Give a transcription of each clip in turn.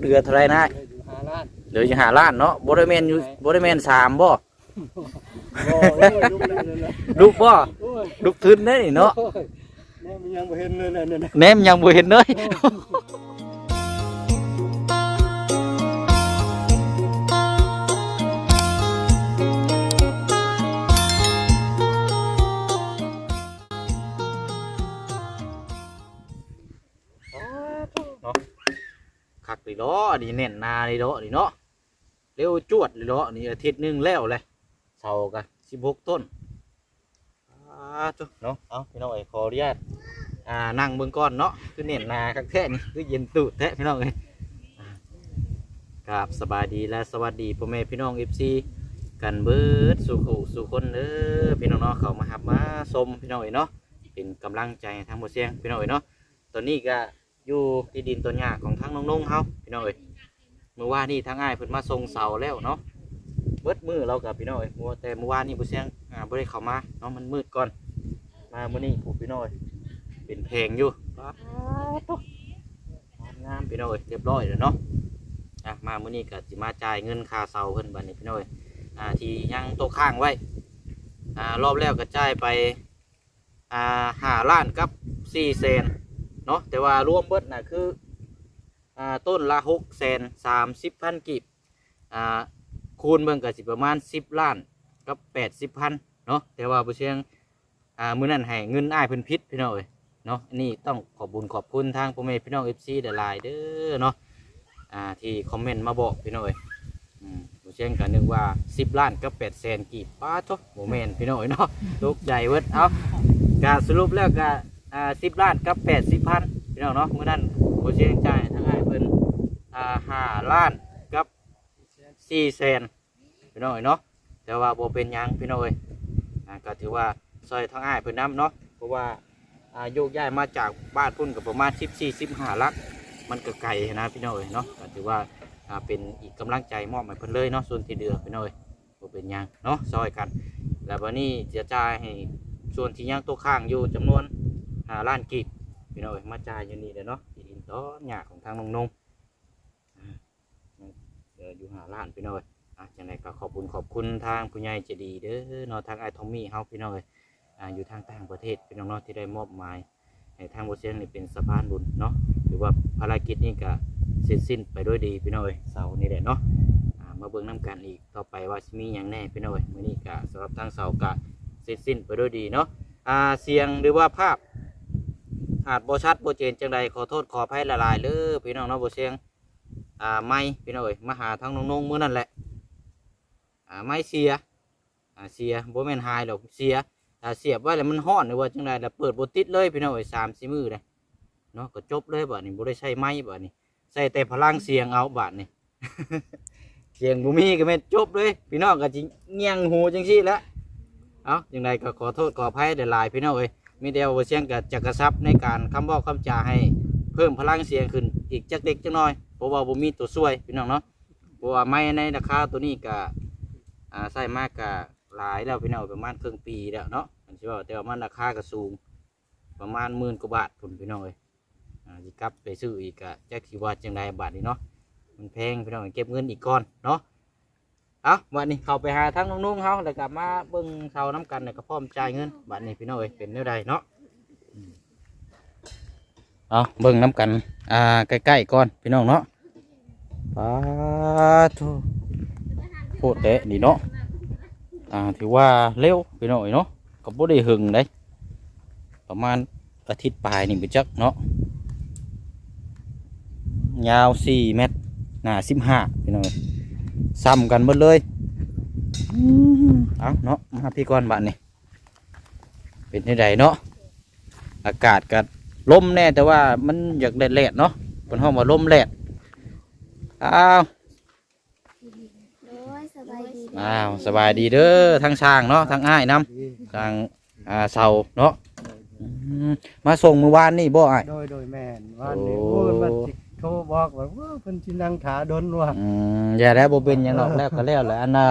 เดือเท่าไรนะเลยอยู่หาล้านเดี๋ยวจะหาล้านเนาะบ่ได้แม่นอยู่บ่ได้แม่นสามบ่โอ้ยลุกเลยเลยลูกบ่โอ้ยลูกทึนได้นี่เนาะโอ้ยแม่มันยังบ่เห็นเลยนะเนี่ยนะแหนมยังบ่เห็นเลย เลยเนาะนี่แน่นนาเลยเนาะนี่เนาะเร็วจวดเลยเนาะนี่อาทิตย์หนึงแล้วเลยเสากันสิบหกต้นอ่าจุเนาะเอาพี่น้องเอ้ขออนุญาตอ่านั่งเบิ่งก่อนเนาะคือเน่นหนาคักแท้นี่คือเย็นตูดแท้พี่น้องเอ้ยอ่าครับสบายดีและสวัสดีพ่อแม่พี่น้องเอฟซีกันเบิดสู่ขู่สู่คนเด้อพี่น้องเนาะเขามาหับมาชมพี่น้องเอ้เนาะเป็นกำลังใจทางบ่เสียงพี่น้องเอ้เนาะตอนนี้ก็ อยู่ที่ดินต้นหญ้าของทั้งน้องๆเฮาพี่น้องเอ้ยเมื่อวานนี่ทางอ้ายเพิ่นมาส่งเสาแล้วเนาะเบิดมือเรากับพี่น้องเอ้ยมัวแต่เมื่อวานนี่บ่เสียงอ่าบ่ได้เข้ามาเนาะมันมืดก่อน มามื้อนี้ผู้พี่น้องเอ้ยเป็นเพลงอยู่ป๊าดโถ่งามพี่น้องเอ้ยเรียบร้อยแล้วเนาะอะมามื้อนี้ก็สิมาจ่ายเงินค่าเสาเพิ่นบัดนี้พี่น้องเอ้ยอ่าที่ยังโต๊ะข้างไว้อ่ารอบแรกก็จ่ายไปอ่า5ล้านกับ4แสน เนาะแต่ว่ารวมเบิดน่ะคืออ่าต้นละหกแสนสามสิบพันกีบอ่าคูณเบิ่งก็สิประมาณสิบล้านกับแปดสิบพันเนาะแต่ว่าผู้เชียงอ่ามื้อนั้นให้เงินอ้ายเพิ่นพิษพี่น้องเอ้ยเนาะนนี้ต้องขอบบุญขอบคุณทางพ่อแม่พี่น้อง FC หลายเด้อเนาะอ่าที่คอมเมนต์มาบอกพี่น้องเอ้ยอืมผู้เชียงก็นึกว่า10ล้านกับ8แสนกีบป้าโตบ่แม่นพี่น้องเอ้ยเนาะตกใจเบิดเอ้าก็สรุปแล้วก็ อ่าสิบล้านกับแปดสิบพันพี่น้องเนาะเมื่อนั้นโบเชียงจ่ายทั้งไอ้ายเพิ่นอ่าห้าล้านกับสี่แสนพี่น้องเอ้ยเนาะแต่ว่าโบเป็นยังพี่น้องเอ้ยอ่าก็ถือว่าซอยทั้งไอ้ายเพิ่นน้ำเนาะเพราะว่าอ่าโยกย้ายมาจากบ้านพุ่นกับประมาณสิบสี่สิบห้าลักมันก็ไกลนะพี่น้องเอ้ยเนาะก็ถือว่าอ่าเป็นอีกกำลังใจมอบให้เพิ่นเลยเนาะส่วนที่เดือพี่น้องเอ้ยโบเป็นยังเนาะซอยกัน แล้ววันนี้จะจ่ายให้ส่วนที่ยังตัวข้างอยู่จำนวน หาล้านกีบพี่น้อยมาจ่ายอยู่นี่เด้อเนาะที่ดินต้นหญ้าของทางนงนงอ่าเดี๋ยวอยู่หาล้านพี่น้อยอะจังไดก็ขอบคุณขอบคุณทางผู้ใหญ่ใจดีเด้อเนาะทางไอทอมมี่เฮาพี่น้อยอ่าอยู่ทางต่างประเทศพี่น้องเนาะที่ได้มอบหมายให้ทางโบเซียนนี่เป็นสะพานบุญเนาะหรือว่าภารกิจนี้ก็เสร็จสิ้นไปด้วยดีพี่น้อยเสาร์นี่แหละเนาะมาเบิ่งน้ำกันอีกต่อไปว่าสิมีหยังแน่พี่น้อยมื้อนี้ก็สำหรับทางเสาร์ก็เสร็จสิ้นไปด้วยดีเนาะอ่าเสียงหรือว่าภาพ อาจบ่ชัดบ่เจนจังใดขอโทษขออภัยละลายๆเลยพี่น้องเนาะบ่เสียงอ่าไม่พี่น้องเอ้ยมาหาทางน้องๆมื้อนั่นแหละอ่าไม่เสียอ่าเสียบ่แม่นหายดอกเสียถ้าเสียบไว้แล้วมันฮ้อนหรือว่าจังใดแล้วเปิดบ่ติดเลยพี่น้องเอ้ย3 4มื้อเลยเนาะก็จบเลยบัดนี้บ่ได้ใช้ไม้บัดนี้ใส่แต่พลังเสียงเอาบัดนี้เสียงบ่มีก็แม่นจบเลย พี่น้องก็สิเงียงหูจังซี่แล้ว เอ้าจังใดก็ขอโทษขออภัยหลายพี่น้องเอ้ย มีเดียวว่าเสียงกับจักรซับในการคำบอกคำจาให้เพิ่มพลังเสียงขึ้นอีกจักเล็กจักน้อยเพราะว่าบ่มีตัวช่วยพี่น้องเนาะเพราะว่าไม้ในราคาตัวนี้ก็อ่าใส่มากก็หลายแล้วพี่น้องประมาณครึ่งปีแล้วเนาะอันที่ว่าแต่ว่ามันราคาก็สูง ประมาณหมื่นกว่าบาทพุ่นพี่น้องเอ้ยอ่าสิกลับไปซื้ออีกก็จักสิว่าจังไดบาทนี้เนาะมันแพงพี่น้องเก็บเงินอีกก่อนเนาะ เอาวันนี้เขาไปหาทั้งนุ่งๆเขาแล้วกลับมาเบิ่งเสาน้ำกันแล้วก็พร้อมจ่ายเงินบัดนี้พี่น้องเอ้ยเป็นแนวใดเนาะเอาเบิ่งน้ำกันอ่าใกล้ๆก่อนพี่น้องเนาะปาทูโคตรเดะนี่เนาะอ่าถือว่าเร็วพี่น้องเอ้ยเนาะก็บ่ได้หึงได้ประมาณอาทิตย์ปลายนี่ไปจักเนาะยาวสี่เมตรหนาสิบห้าพี่น้องเอ้ย ซ้ำกันหมดเลยอืมเอาเนาะมาพี่ก่อนบ้านนี่เป็นที่ใดเนาะอากาศก็ลมแน่แต่ว่ามันอยากแดดๆเนาะเป็นห้องว่าลมแดดอ้าวโดยสบายดีอ้าวสบายดีเด้อทั้งช่างเนาะทั้งอ้ายน้ำทางอ่าเสาเนาะอืมมาส่งเมื่อวานนี่บ่อ้ายโดยโดยแม่นวันนี้โอ้โอ้ยมันสิ โทรบอกว่าว่าเพิ่นสินั่งถาดนว่าอืมอย่าแล้วบ่เป็นหยังหรอกแล้วก็แล้วแหละอันน่ะ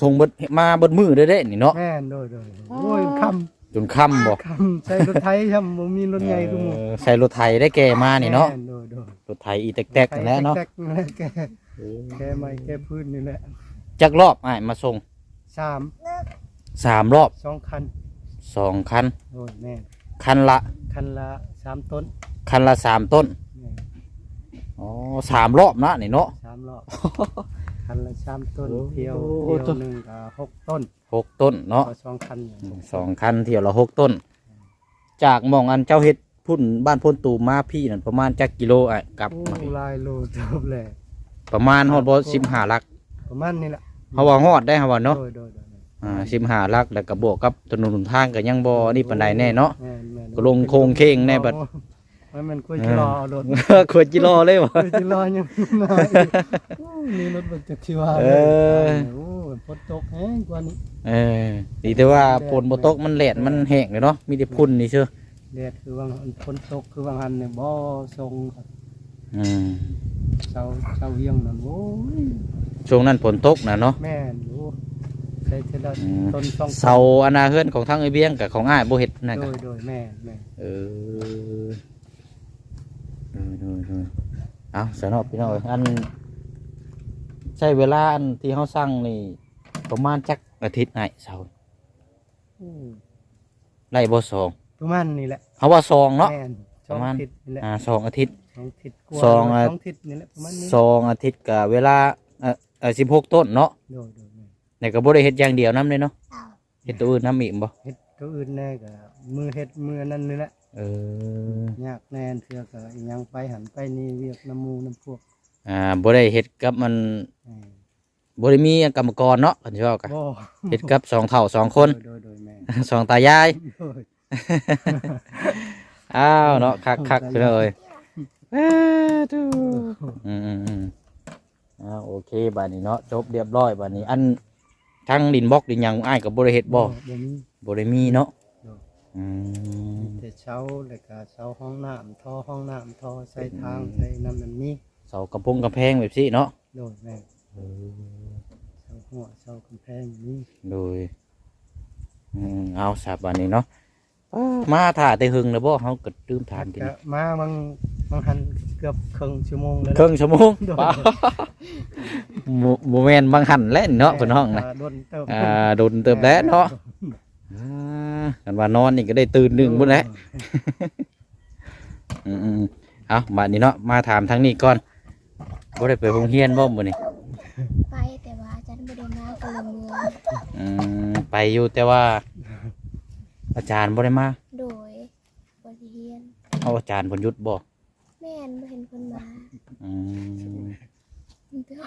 ส่งเบิดมาเบิดมือเด้อเด้นี่เนาะแม่นโดยโดยโอ้ยคำจนค่ำบ่คำใช้รถไถทำบ่มีรถใหญ่คือหมู่เออใส่รถไถได้แก่มานี่เนาะแม่โดยโดยรถไถอีแตกๆนั่นแหละเนาะแตกๆนั่นแหละแกแกไม้แกพื้นนี่แหละจักรอบอ้ายมาส่งสามสามรอบสองคันสองคันโอ้ยแม่นคันละคันละสามต้นคันละสามต้นแม่น อ๋อสามรอบนะนี่เนาะ สามรอบ คันละสามต้นโอ้เที่ยวโอ้เที่ยวหนึ่งก็หกต้นหกต้นเนาะ ก็สองคันอย่างสองคันเที่ยวละหกต้น จากหมองอันเจ้าเฮ็ดพุ่นบ้านพ่นตูมมาพี่นั่นประมาณจักกิโลอะกลับโอ้มาพี่ลายโลจบเลย ประมาณฮอดบ่สิบห้าลักประมาณนี้แหละเฮาว่าฮอดได้เฮาว่าเนาะโดยโดยโดยอ่าสิบห้าลักแล้วก็บวกกับถนนหนทางก็ยังบ่นี่ปานใดแน่เนาะ แม่นแม่นก็ลงโครงเคงแน่บัด โอ้ยมันคุยจะรอเอารถควรจิรอเลยวะคุยจะรอยังมาอีกโอ้ยมีรถบันจักชีวาเออ โอ้ยฝนตกแห้งกว่านี้เออดีแต่ว่าฝนบ่ตกมันแหลดมันแห้งเลยเนาะมีแต่พุ่นนี่เชื่อแดดคือว่างฝนตกคือว่างหันเนี่ยบ่ทรงครับอืมเสาเสาเวียงนั่นโอ้ยช่วงนั้นฝนตกนะเนาะแม่นโอ้ใส่เทละอืมต้นสองเสาอนาเฮือนของทางไอเบียงกับของอ้ายบ่เฮ็ดนั่นโดก็ยโดยแม่นแม่นเออ เออเออเออเอาสนอพี่น้องเอ้ยอัน ใช้เวลาอันที่เฮาสั่งนี่ประมาณจักอาทิตย์ไหนเสาโอ้ไล่บ่สองประมาณนี้แหละเฮาว่าสองเนาะแม่นสปองระมาณทิศนี่แหละอ่าสองอาทิตย์ สองทิศกว่าสองอะ สองทิศนี่แหละประมาณนี้สองอาทิตย์กับเวลาเอ่อเอ่อสิบหกต้นเนาะโดยโดยแม่นในก็บ่ได้เฮ็ดอย่างเดียวนํเลยเนาะเอาเฮ็ดตัวอื่นนํอีกบ่เฮ็ดตัวอื่นแน่ก็มือเฮ็ดมือนั่นนี่แหละ เออยากแน่นเทื่อก็อีหยังไปหันไปนี่เวียกน้ำหมูน้ำพวกอ่าบ่ได้เฮ็ดกับมันเออบ่ได้มีกรรมกรเนาะกันสิว่ากันบ่เฮ็ดกับสองเฒ่าสองคน โดยโดยแม่สองตายาย โดย อ้าวเนาะคักๆไปเลยเอ้อดูอืมๆๆอ้าวโอเคบัดนี้เนาะจบเรียบร้อยบัดนี้ อันทั้งดินบล็อกดินหยังอ้ายก็บ่ได้เฮ็ดบ่บ่มีบ่ได้มีเนาะเนาะ อืมแต่เช้าแล้วก็เช้าห้องน้ำท่อห้องน้ำท่อใส่ทางใส่น้ำนั่นนี่เสากระพงกระแพงแบบซี่เนาะโดยแม่เช้าหัวเช้ากำแพงนี่โดยอืมเอาสาบานนี้เนาะอ้ามาถ่าแต่หึงแล้วบ่เขาก็ลืมถามกิน ก็มาบางบางหันเกือบครึ่งชั่วโมงแล้วครึ่งชั่วโมงโดยป้าบ่บ่แม่นบางหันแล่นเนาะเพิ่นห้องนะ โดนเติม อ่าโดนเติบแล้วเนาะอ่า กันว่านอนนี่ก็ได้ตื่นหนึ่งพุ่นแหละอืมๆเอาบัดนี้เนาะมาถามทางนี้ก่อนบ่ได้ไปโรงเรียนบ่มื้อนี้ไปแต่ว่าอาจารย์บ่ได้มาก็เลยเมืองอืมไปอยู่แต่ว่า อาจารย์บ่ได้มาโดยบ่ได้เรียนเอาอาจารย์เพิ่นหยุดบ่แม่นบ่เห็นคนมาอืมเด้อ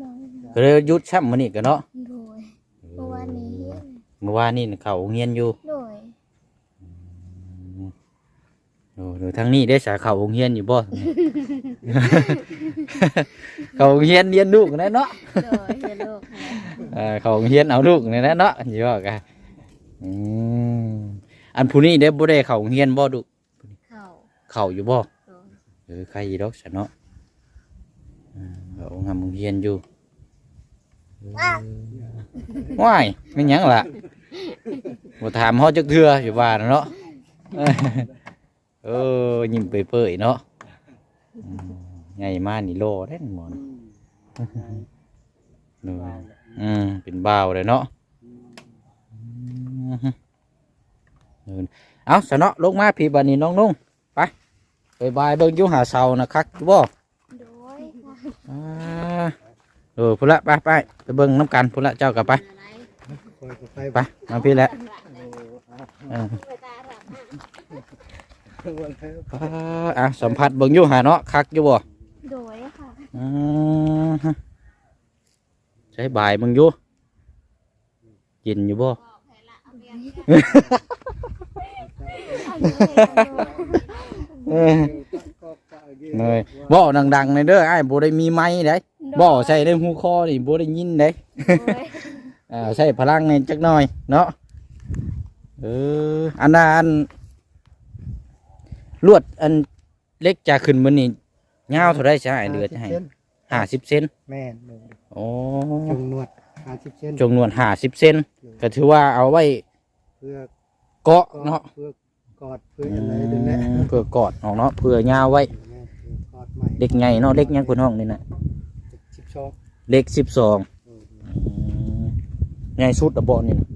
น้องก็เลยหยุดช่ำมื้อนี้ก็เนาะโดยเมื่อวานนี้เรียนเมื่อวานนี่เขาโรงเรียนอยู่โดยโอ้หรือทางนี้ได้สาเขาโรงเรียนอยู่บ่ เขาโรงเรียนเรียนลูกนั่นเนาะโดยเรียนโลกนะเออเขาโรงเรียนเอาลูกนั่นแหละเนาะอยู่ว่ากันอืมอันผู้นี้ได้บ่ได้เขาโรงเรียนบ่ดุเข้าเขาอยู่บ่ โดยเออใครอีดอกซะเนาะอ่าเขางามโรงเรียนอยู่เออว้ายไม่นหยังล่ะ บ่ถามเฮาจักเทื่ออยู่ว่าน่ะเนาะเออยิ้มเปื่อยๆเนาะอืมใหญ่มานี่โลได้หมอนเนอะอืมเป็นบ่าวเลยเนาะอืมเออเอาสะเนาะลงมาพี่บันนี้น้องนุ่งไปไปบายเบิ่งอยู่หาเสานะคักอยู่บ่โดยค่ะอ่าเออพุ่นละไปไปไปเบิ่งน้ำกันพุ่นละเจ้ากลับไปคอยก็ ไปไปมาพี่แหละเอออ่าอะสัมผัสเบิ่งอยู่หาเนาะคักอยู่บ่โดยค่ะอืมฮะใช้บ่ายเบิ่งอยู่กินอยู่บ่ เออเนยบ่ดังๆในเด้อไอ้ายบ่ได้มีไม้เด้บ่ใส่ในหูคอนี่บ่ได้ยินเด้ โดย อ่าใช้พลังในจักหน่อยเนาะเอออันนั้นอันลวดอันเล็กจะขึ้นมื้อนี้ยาวเท่าไรใช่เดือจะให้ส้นห้าสิบเซนแม่นโดยโอ้จงนวดห้าสิบเซนจำนวนห้าสิบเซนก็ถือว่าเอาไว้เพื่อเกาะเนาะเพื่อกอดเพื่ออะไรเดี๋ยวนี้เพื่อกอดออกเนาะเพื่อยาวไว้กอดใหม่เด็กใหญ่เนาะเด็กยังคนห้องนี่นะสิบสองเด็กสิบสองเออ ใหญ่สุดอะบ่นี่นะ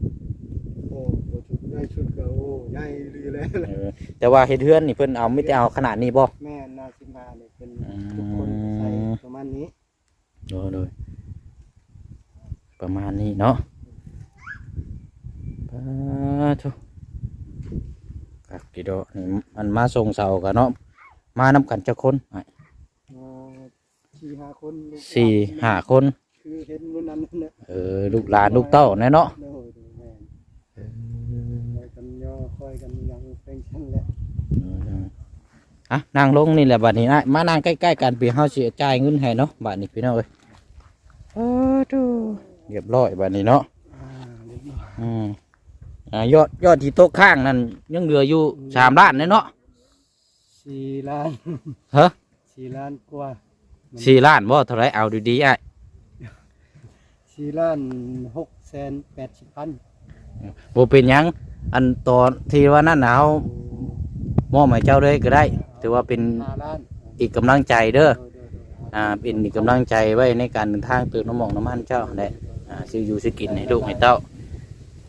โอ้โหชุดใหญ่ชุดก็โอ้ใหญ่ดีเลยเออแต่ว่าเฮ็ดเฮือนนี่เพิ่นเอาไม่แต่เอาขนาดนี้บ่แม่นาซิมาเนี่ยเป็นอืมทุกคนใส่ประมาณนี้โดยโดยประมาณนี้เนาะปาทุครับกี่ดอกนี่มันมาส่งเสากันเนาะมานำกันจักคนอะเอ่อสี่ห้าคนลูกสี่ห้าคน คือเห็นวันนั้นนั่นแหละเออลูกหลานลูกเต้าแน่เนาะโอ้ยดูแม่คอยกันย่อคอยกันยังเป็นชั้นแหละอะนั่งลงนี่แหละบัดนี้นะมานั่งใกล้ๆกันพี่เฮาสิจ่ายเงินให้เนาะบัดนี้พี่น้องเอ้ยโอ้ดูเรียบร้อยบัดนี้เนาะอ่าเรียบร้อยอืมอ่ายอดยอดที่โต๊ะข้างนั่นยังเหลืออยู่สามล้านเลยเนาะสี่ล้านฮะสี่ล้านกว่าสี่ล้านบ่เท่าไรเอาดีๆอะ สี่ล้านหกแสนแปดสิบพันบ่เป็นหยัง อันตอนที่ว่านั่นน่ะเฮามอบให้เจ้าเลยก็ได้ ถือว่าเป็นห้าล้านอีกกำลังใจเด้อโดยโดยโดยอ่า เป็นอีกกำลังใจไว้ในการเดินทางเติมน้ำหมองน้ำมันเจ้าได้อ่าซื้ออยู่ซื้อกินให้ลูกให้เต้า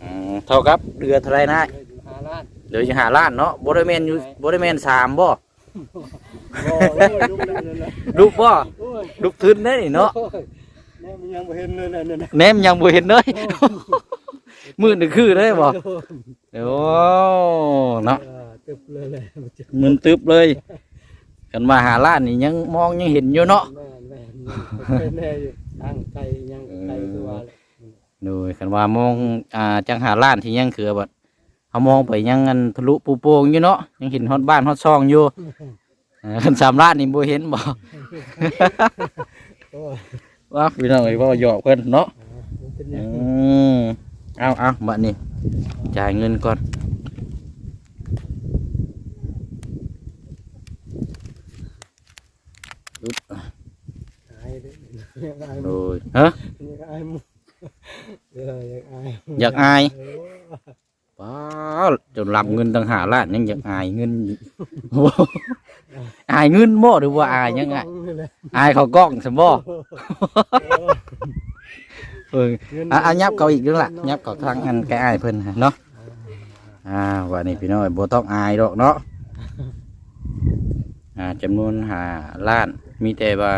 อืมเท่ากับเรือเท่าไรนะเหลืออยู่ห้าล้านเหลืออยู่ห้าล้านเนาะบ่ได้แม่นอยู่บ่ได้แม่นสามบ่โอ้ยลูกนั่นน่ะลูกบ่โอ้ยลูกทึนได้นี่เนาะ โอ้ย แม่มันยังบ่เห็นเลยนะนั่นน่ะแหนมยังบ่เห็นเลย มืดนี่คือเลยบ่โอ้เนาะเออตึบเลยเลยมันจะมึนตึบเลยกันมาหาล้านนี่ยังมองยังเห็นอยู่เนาะแม่นแม่นมันเป็นแน่อยู่ทางไกลยังไกลตัวเลยโดยกันว่ามองอ่าจังหาล้านที่ยังคือบัดเฮามองไปยังอันทะลุปูโป่งอยู่เนาะยังเห็นฮอดบ้านฮอดช่องอยู่เออคันสามล้านนี่บ่เห็นบ่ โอ้ย ว่าพี่น้องไอ้บ่หยอกเพิ่นเนาะมันเป็นออืย่างมเอาเอาบัดนี้จ่ายเงินก่อนอึ๊บอายเด้ออยากอายโดมึงยฮะ อากอายเงินตั้งหาล้านยังอยากอายเงินอยู่โอ้โหอายเงินบ่หรือว่าอายยังไงอายเขากล้องสมบ่เอออออะอะยับเขาอีกเรื่องละยับเขาทางอันแกอายเพิ่นฮะเนาะอ่าวันนี้พี่น้อยบ่ต้องอายดอกเนาะอ่าจำนวนหาล้านมีแต่ว่า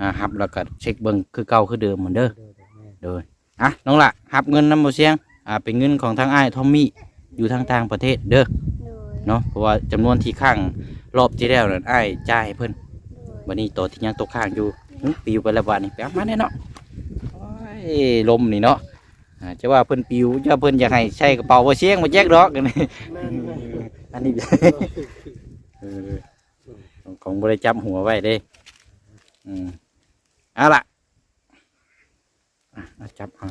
อ่าหับแล้วก็เช็คเบิ่งคือเก่าคือเดิมเหมือนเด้อเดี๋ยวเดี๋ยวแม่โดยอะน้องละหับเงินน้ำบ่เสียงอ่าเป็นเงินของทางอ้ายทอมมี่อยู่ทางต่างประเทศเด้อเนาะเพราะว่าจำนวนที่ข้าง รอบที่แล้วนั่นอ้ายจ่ายให้เพิ่นโดยวันนี้ตัวที่ยังตกข้างอยู่หึปิวไปแล้วบาดนี้ไปเอามาแน่เนาะโอ้ยลมนี่เนาะอ่าจะว่าเพิ่นปิวจะเพิ่นอยากให้ใช้กระเป๋าบ่เสียงบ่แจกดอกกันนี่แม่นแม่นอันนี้ เออของบ่ได้จับหัวไว้เด้ อืมเอาล่ะอะเอาจับเอา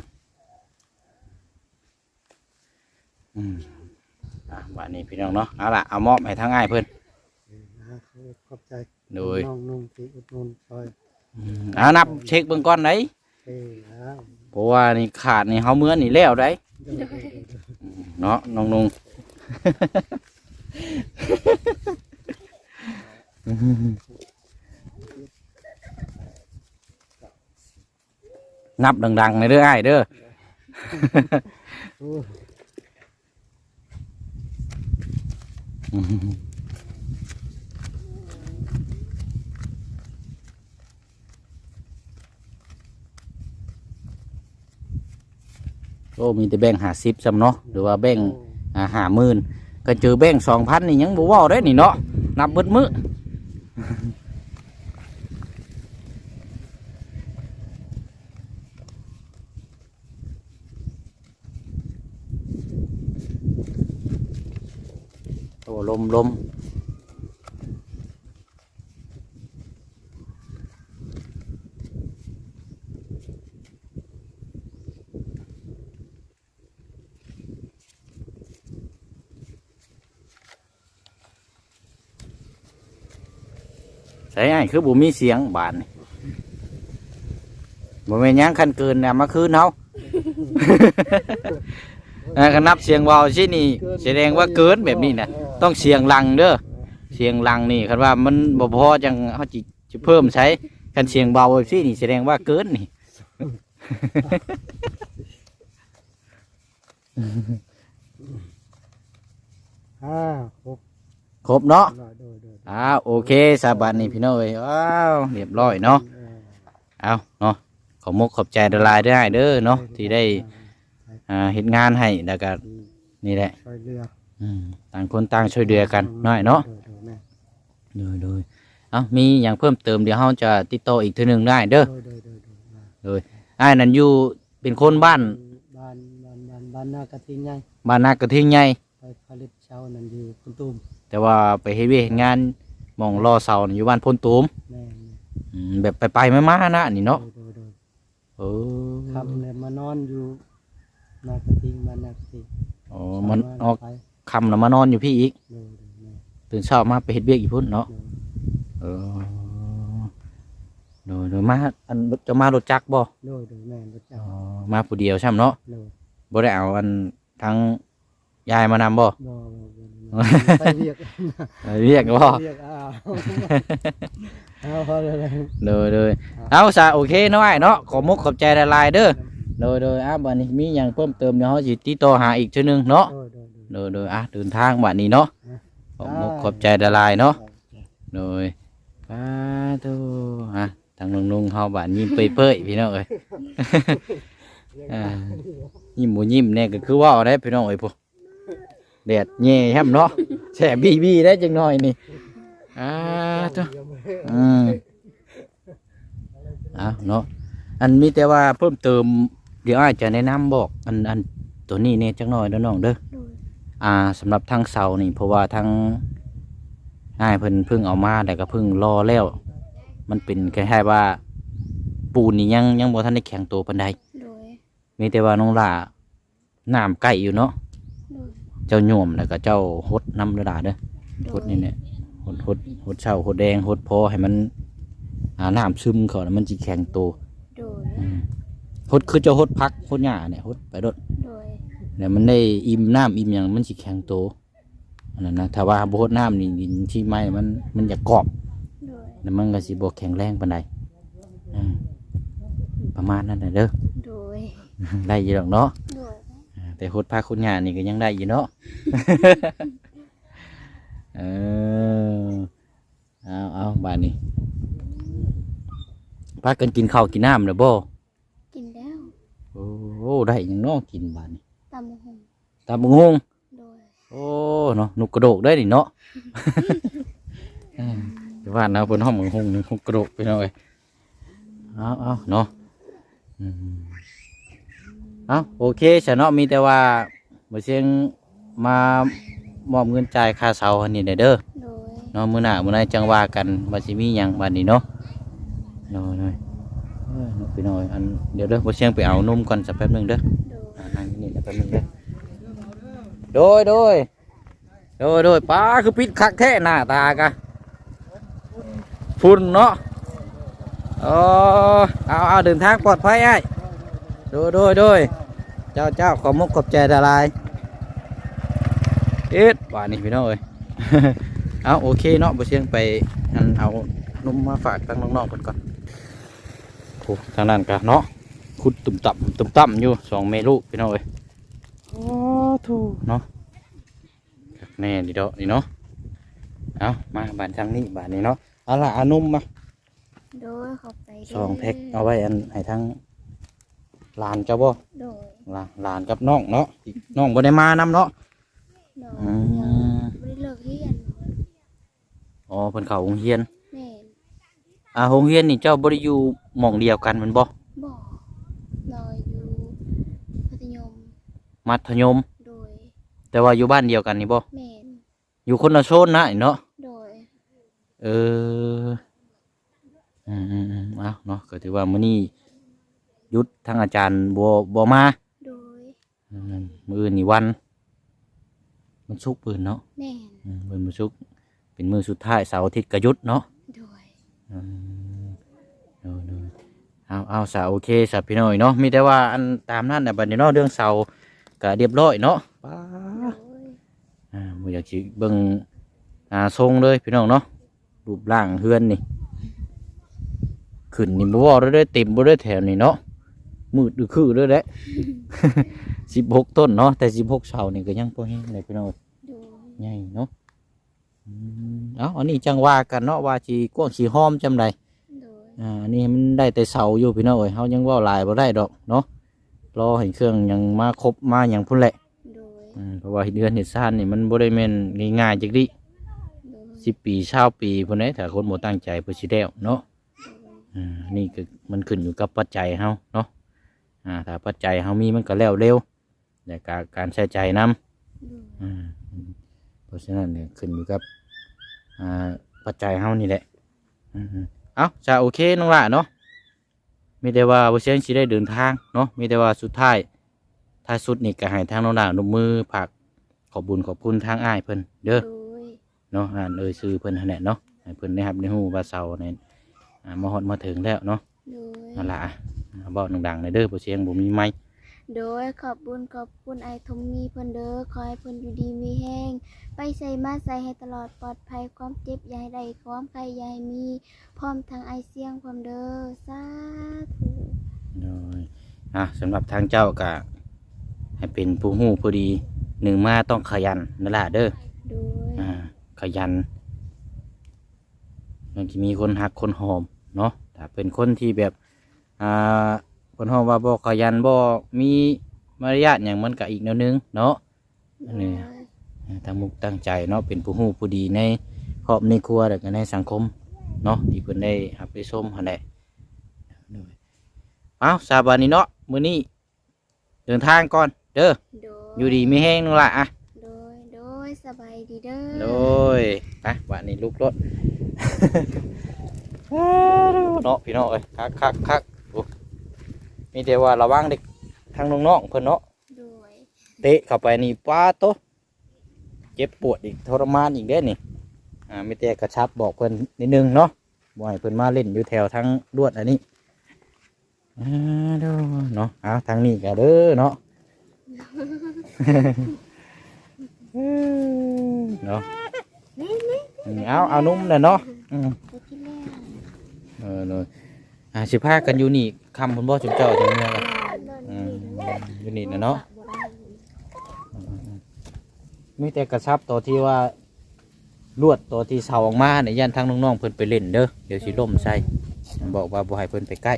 อืมอะบาดนี้พี่น้องเนาะเอาล่ะเอามอบให้ทางอ้ายเพิ่น ขอบใจโดยน้องนุ่งที่อุดหนุนซอยอืมเอานับเช็คเบิ่งก่อนไหนเอ้ยแล้วเพราะว่านี่ขาดนี่เฮาเมื่อนี่แล้วได้เดี๋ยวเดี๋ยวเดี๋ยวเดี๋ยวเนาะน้องนุงนับดังๆในเด้อไอ้ายเด้อโอ้ย โอ้มีแต่แบ่งหาสิบซ้ำเนาะหรือว่าแบ่งอ่าหาหมื่นก็เจอแบ่งสองพันนี่ยังบ่เว้าได้นี่เนาะนับเบิดมื้อโอ้ลมลม ใช่ไอ้ายคือบ่มีเสียงบานนี่บ่แม่นหยังคันเกินน่ะมาคืนเฮาเออก็นับเสียงเบาสินี่แสดงว่าเกินแบบนี้นะเออต้องเสียงลังเด้อเสียงลังนี่คันว่ามันบ่พอจังเฮาจิจะเพิ่มใช้คันเสียงเบาซี่นี่แสดงว่าเกินนี่อ่าครบครบเนาะ ร้อยโดยโดย อ้าวโอเคสาบันนี่พี่น้องเอ้ยว้าวเรียบร้อยเนาะเออเอาเนาะขอมกขอบใจดลายได้เด้อเนาะที่ได้อ่าเฮ็ดงานให้แล้วก็นี่แหละช่วยเรืออืมต่างคนต่างช่วยเหลือกันหน่อยเนาะโดยโดยแม่โดยโดยเอามีอย่างเพิ่มเติมเดี๋ยวเฮาจะติดต่ออีกทีหนึงได้เด้อโดยโดยโดยโดยอ่าอ้ายนั่นอยู่เป็นคนบ้านบ้านบ้านบ้านบ้านนากระทิงใหญ่บ้านนากระทิงใหญ่ไปผลิตเช้านั่นอยู่คุณตูม แต่ว่าไปเฮ็ดเวยกเฮ็ดงานหมองรอเสานี่อยู่บ้านพนตูมแม่อืมแบบไปไปๆมาๆนะนี่โดเนาะยโดยโดยเออคำเลยมานอนอยู่นากระทิงบ้านนากระทิงอ๋อมันออกไปคำแล้วมานอนอยู่พี่อีก โดยโดยแม่ตื่นเช้ามาไปเฮ็ดเวียกอีกพุ่นเนาะ โดยเออโดยโดยมาอันจะมารถจักรบ่โดยโดยแม่รถเจ้าอ๋อมาผู้เดียวใช่ไหมเนาะโดยบ่ได้เอาอันทั้งยายมานำบ่บ่บ่บ่บ่ ไปเรียกเออเรียกบ่เรียกอ้าวเอาพอเลยโดยโดยเอาซะโอเคเนาะอ้ายเนาะขอมกขอบใจละลายๆเด้อโดยโดยอะบัดนี้มีหยังเพิ่มเติมเดี๋ยวเฮาสิติดต่อหาอีกเทื่อนึงเนาะโดยโดยโดยโดยโดยอะเดินทางบัดนี้เนาะขอมกขอบใจละลายๆเนาะโดยปาตูอะทางนุ่งๆเฮาบัดยิ้มเปื่อยๆพี่น้องเอ้ยอ่ายิ้มบ่ยิ้มเนี่ยก็คือว่าได้พี่น้องเอ้ยพวก แดดแย่แฮมเนาะแฉบีบีได้จังหน่อยนี่อ่าตัวอืมอะเนาะอันมีแต่ว่าเพิ่มเติม เดี๋ยวอาจจะแนะนำบอก อันอันตัวนี้เนี่ยจังหน่อยเด้อน้องเด้อโดยอ่าสำหรับทางเสานี่เพราะว่าทางอ้ายเพิ่นเพิ่งเอามาแต่ก็เพิ่งรอแล้ว มันเป็นคล้ายๆว่า ปูนนี่ยังยังบ่ทันได้แข็งตัวปานใดโดยมีแต่ว่าน้องหล่าน้ำใกล้อยู่เนาะโดย เจ้าโยมแล้วก็เจ้าหดน้ำระดาเด้อโดหยดนี่เนี่ยหดหดหดเช่าหดแดงหดพอให้มันอ่าน้ำซึมเขาแล้วมันจะแข็งตัวโดยอืมหดคือเจะหดพักหดหญ้าเนี่ยหดไปรดโดยเนี่ยมันได้อิ่มน้ำอิ่มอย่างมันสิแข็งตัวอันนั้นนะถ้าว่าบ่หดน้ำนี่ดินที่ไม้มันมันจะกรอบ โดยแล้วมันก็สิบ่แข็งแรงปานใดอืมประมาณนั้นน่ะเด้อ โดย ได้อยี่ดอกเนาะ โดยอ่า แต่หดพักหดหญ้านี่ก็ยังได้อยู่เนาะ เออเอาเอาบานนี้พากันกินข้าวกินน้ำเด้อบ่กินแล้วโอ้โหได้หยังเน้อกินบานนี้ตำมะฮงตาบงงโดยโอ้เนาะนุกกระโดกได้ดิเนาะอืมเดี๋ยวว่านะเพิ่นห้องมึงหงนึงนุกกระโดกไปหน่อยเอาเอาเนาะอืม เอาโอเคฉันเนาะมีแต่ว่าบ่เสียงมามอบเงินจ่ายค่าเสาอันนี้ได้เด้อโดยเนาะมื้อหน้ามื้อไหนจังว่ากันว่าสิมีหยังบัดนี้เนาะเนาะเนาะเอ้ยเนาะพี่น้อยอันเดี๋ยวเด้อบ่เสียงไปเอานมก่อนสักแป๊บหนึงเด้อโดยอ่านั่งอยู่นี่แป๊บหนึงเด้อโดยโดยโดยโดยป้าคือปิดคักแท้หน้าตากะฝุ่นเนาะเออเอาเอาเดินทางปลอดภัยไอ้าย โดยโดยโดยเจ้าเจ้าขอมุกขอบใจดาลายเอ็ดว่านี่พี่น้องเอ้ย เอาโอเคเนาะบ่เชียงไปอันเอานมมาฝากตั้งน้องๆเพิ่นก่อนโอ้ทางนั้นกะเนาะขุดตุ่มต่ำตุ่มต่ำอยู่สองเมลูกพี่น้องเอ้ยโอ้ทูเนาะคักแน่ดีเดอกนี่เนาะเอามาบานทางนี้บานนี้เนาะเอาล่ะเอานมมาโดยขอบใจด้วยสองแพ็คเอาไว้อันให้ทั้ง หลานเจ้าบ่โดยหลานหลานกับน้องเนาะอีกน้องบ่ได้มานำเนาะโดยอืมไม่ได้เลิกเรียนอ๋อเพิ่นเข้าโรงเรียน แม่นอ่าโรงเรียนนี่เจ้าบ่ได้อยู่หม่องเดียวกันแมันบ่บอกลอยอยู่พัทยมมัธยม โดยแต่ว่าอยู่บ้านเดียวกันนี่บ่แม่นอยู่คนละโซนนะเนาะ โดยเออ อืมอืมอืมเอาเนาะก็ถือว่ามื้อนี้ หยุดทางอาจารย์บ่บ่มาโดยอืมมื้ออื่นนี่วัน มันสุกร์ปืนเนาะแม่นอืมมื้อมันสุกร์เป็นมื้อสุดท้ายเสาร์อาทิตย์ก็หยุดเนาะ โดย อืมเอาเอาเอาเอาสาโอเคสับพี่น้อยเนาะมีแต่ว่าอันตามนั่นน่ะบัดนี้เนาะเรื่องเสาก็เรียบร้อยเนาะป้าโดยอ่าบ่อยากสิเบิ่งอ่าทรงเลยพี่น้องเนาะรูปร่างเฮือนนี่ขึ้นนี่บ่ว่าได้เต็มบ่ได้แถวนี่เนาะ มืดดือคือเด้อแหละ16ต้นเนาะแต่16เสานี่ก็ยังพอแห้งเลยพี่น้องโดยใหญ่เนาะอืมเอ้าอันนี้จังว่ากันเนาะว่าสิกว้างสิหอมจำใดโดยอ่าอันนี้มันได้แต่เสาอยู่พี่น้องเอ้ยเฮายังเว้าหลายบ่ได้ดอกเนาะ รอให้เครื่องยังมาครบมาหยังพุ่นแหละโดยอืมเพราะว่าเดือนเฮ็ดซ่านนี่มันบ่ได้แม่นง่ายๆจักดิโดย10 ปี20ปีพุ่นเด้ถ้าคนบ่ตั้งใจเพิ่นสิได้เนาะโดยอ่า นี่คือมันขึ้นอยู่กับปัจจัยเฮาเนาะ อ่าถ้าปัจจัยเฮามีมันก็แล้วเร็วแต่การการใช้จ่ายนํโดยอืมเพราะฉะนั้นเนี่ยขึ้นอยู่กับอ่าปัจจัยเฮานี่แหละอืมๆเอาจะโอเคน้องละเนาะมีแต่ว่าบ่เสียงสิได้เดินทางเนาะมีแต่ว่าสุดท้ายท้ายสุดนี่ก็ให้ทางน้องละนมมือผักขอบบุญขอบคุณทางอ้ายเพิ่นเด้อโดยเนาะอ่านเอ่ยชื่อเพิ่นหั่นแหละเนาะให้เพิ่นได้รับได้ฮู้ว่าเซาเนี่ยอ่ามาฮอดมาถึงแล้วเนาะโดยนั่นล่ะอะ เว้าดังๆหน่อยเด้อบ่เสียงบ่มีไม้โดยขอบบุญขอบคุณไอทมมีเพิ่นเด้อขอให้เพิ่นอยู่ดีมีแห้งไปใส่มาใส่ให้ตลอดปลอดภัยความเจ็บอย่าให้ได้ความใครอย่าให้มี พร้อมทางไอเสียงพร้อมเด้อสาธุ โดยอะสำหรับทางเจ้าก็ให้เป็นผู้ฮู้ผู้ดีหนึ่งมาต้องขยันนั่นล่ะเด้อ โดย อ่าขยันมันจะมีคนหักคนหอมเนาะถ้าเป็นคนที่แบบ อ่าคนหอมว่าบ่ขยันบ่มีมารยาทอย่างมันก็อีกแนวนึงเนาะอันนี้ตั้งมุกตั้งใจเนาะเป็นผู้ฮู้ผู้ดีในครอบในครัวแล้วก็ในสังคมเนาะที่เพิ่นได้รับได้ชมหั่นแหละโดยเอาสาบานนี้เนาะมื้อนี้เดินทางก่อนเด้อโดยอยู่ดีไม่แห้งนั่นล่ะอะโดยโดยสบายดีเด้อโดยไปวันนี้ลุกรถเนาะพี่น้องเอ้ยคักคักคักโอ้ มีแต่ว่าระวังเด็กทางน้องๆเพิ่นเนาะโดยเตะเข้าไปนี่ป้าโตะเจ็บปวดอีกทรมานอีกเด้อนี่อ่ามีแต่กระชับบอกเพิ่นนิดนึงเนาะบ่ให้เพิ่นมาเล่นอยู่แถวทางลวดอันนี้อ่าเด้อเนาะเอาทางนี้ก็เด้อเนาะเนาะนี่นี่อืมเอาเอานุ่มเลยเนาะอืมไปกินแล้วเออเลย อ่าสิพากันอยู่นี่คำคุณบ่จุ๊เจ้าจังเนี้ยกันนอนอืมนี่อยู่นี่นะเนาะบ่ได้มีแต่กระชับตัวที่ว่าลวดตัวที่เสาออกมาเนี่ยย่านทางน้องๆเพิ่นไปเล่นเด้อเดี๋ยวสิล่มใส่บอกว่าบ่ให้เพิ่นไปใกล้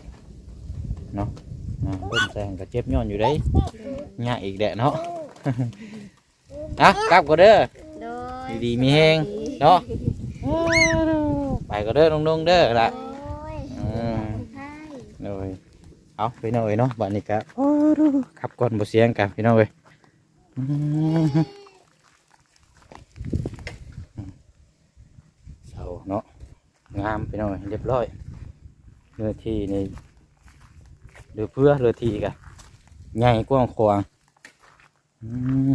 เนาะอ่าล่มใส่ก็เจ็บย้อนอยู่ได้ยากอีกแหละเนาะอะกลับก็เด้อโดยอยู่ดีมีแฮงเนาะไปก็เด้อน้องๆเด้อละ โดย อืม ใช่ เล ยเอาไปหน่อยเนาะบัดนี้ก็โอ้ดูขับก่อนบ่เสียงกันพี่น้องเอ้ยอืมเสาเนาะงามพี่น้องเอ้ยเรียบร้อยเรือที่นี่เรือเพื่อเรือที่กะใหญ่กว้างขวางอืม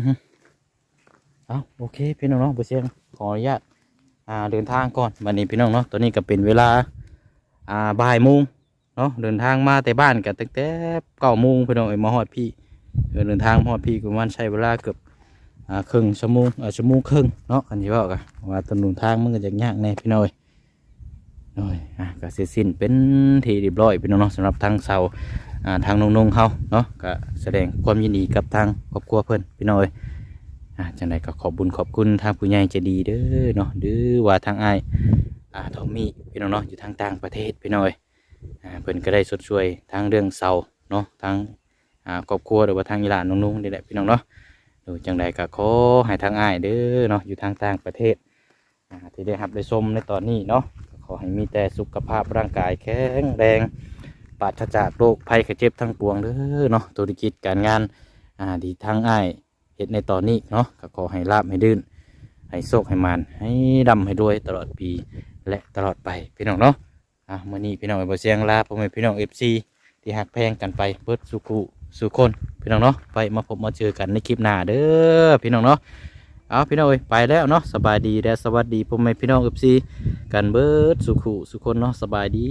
เอาโอเคพี่น้องเนาะบ่เสียงขออนุญาตอ่าเดินทางก่อนบัดนี้พี่น้องเนาะตอนนี้ก็เป็นเวลาอ่าบ่ายโมง เนาะเดินทางมาแต่บ้านกันตั้งแต่เก้าโมงพี่น้องเอ้ยมาฮอดพี่เดินทางมาฮอดพี่ก็ประมาณใช้เวลาเกือบอ่าครึ่งชั่วโมงเออชั่วโมงครึ่งเนาะกันที่ว่ากันว่าถนนทางมันก็จะยากแน่พี่น้อยน้อยอะก็เสร็จสิ้นเป็นทีเรียบร้อยพี่น้องเนาะสำหรับทางเสาอ่าทางนงนงๆเขาเนาะก็แสดงความยินดีกับทางครอบครัวเพิ่นพี่น้อยอ่าจังไดก็ขอบบุญขอบคุณทางผู้ใหญ่ใจดีเด้อเนาะหรือว่าทางอ้ายอ่าทอมมี่พี่น้องเนาะอยู่ทางต่างประเทศพี่น้อยอ่า เพิ่นก็ได้สดช่วยทางเรื่องเสาเนาะทางครอบครัวหรือว่าทางอีหลานน้องๆนี่แหละพี่น้องเนาะโดยจังใดก็ขอให้ทางอ้ายเด้อเนาะอยู่ทางต่างประเทศอ่าที่ได้รับได้ชมในตอนนี้เนาะขอให้มีแต่สุขภาพร่างกายแข็งแรงปราศจากโรคภัยไข้เจ็บทั้งปวงเด้อเนาะธุรกิจการงานอ่าที่ทางอ้ายเฮ็ดในตอนนี้เนาะก็ขอให้ลาบให้ดื่นให้โชคให้มานให้ดำให้รวยตลอดปีและตลอดไปพี่น้องเนาะ อะมื่อนี้พี่น้องไอเสียงลาพ่อแม่พี่น้องเอฟซีที่หักแพงกันไปเบิดสุขุสุคนพี่น้องเนาะไปมาพบมาเจอกันในคลิปหน้าเด้อพี่น้องเนาะเอาพี่น้องเอ้ยไปแล้วเนาะสบายดีและสวัสดีพ่อแม่พี่น้องเอฟซีกันเบิดสุขุสุคนเนาะสบายดี